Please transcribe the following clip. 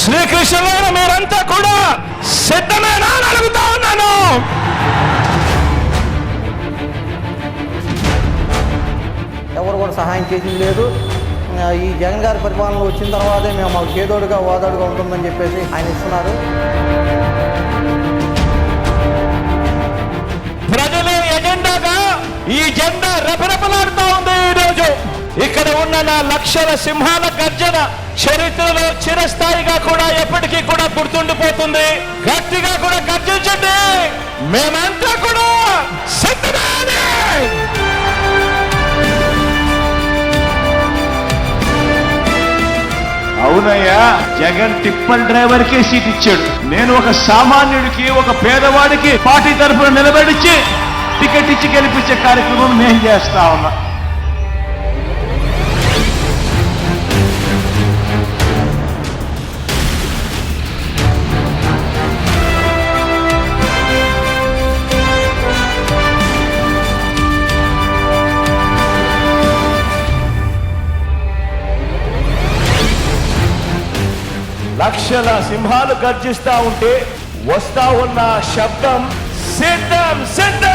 శ్రీకృష్ణులైన మీరంతా కూడా సిద్ధమేనా అని అడుగుతా ఉన్నాను. ఎవరు కూడా సహాయం చేసింది లేదు. ఈ జగన్ గారి పరిపాలన వచ్చిన తర్వాతే మేము మాకు చేదోడుగా ఓదాడుగా ఉంటుందని చెప్పేసి ఆయన ఇస్తున్నారు. ప్రజల ఎజెండాగా ఈ జెండా రెపరెపలాడుతా ఉంది ఈ రోజు ఇక్కడ ఉన్న నా లక్షల సింహాల గర్జన చరిత్రలో చిరస్థాయిగా కూడా ఎప్పటికీ కూడా గుర్తుండిపోతుంది. గట్టిగా కూడా గర్జించండి. మేమంతా కూడా సిద్ధమే అవునయ్యా జగన్ టిప్పర్ డ్రైవర్ కే సీట్ ఇచ్చాడు. నేను ఒక సామాన్యుడికి ఒక పేదవాడికి పార్టీ తరఫున నిలబడిచ్చి టికెట్ ఇచ్చి గెలిపించే కార్యక్రమం నేను చేస్తా ఉన్నా. లక్షల సింహాలు గర్జిస్తా ఉంటే వస్తా ఉన్న శబ్దం సిద్ధం సిద్ధం!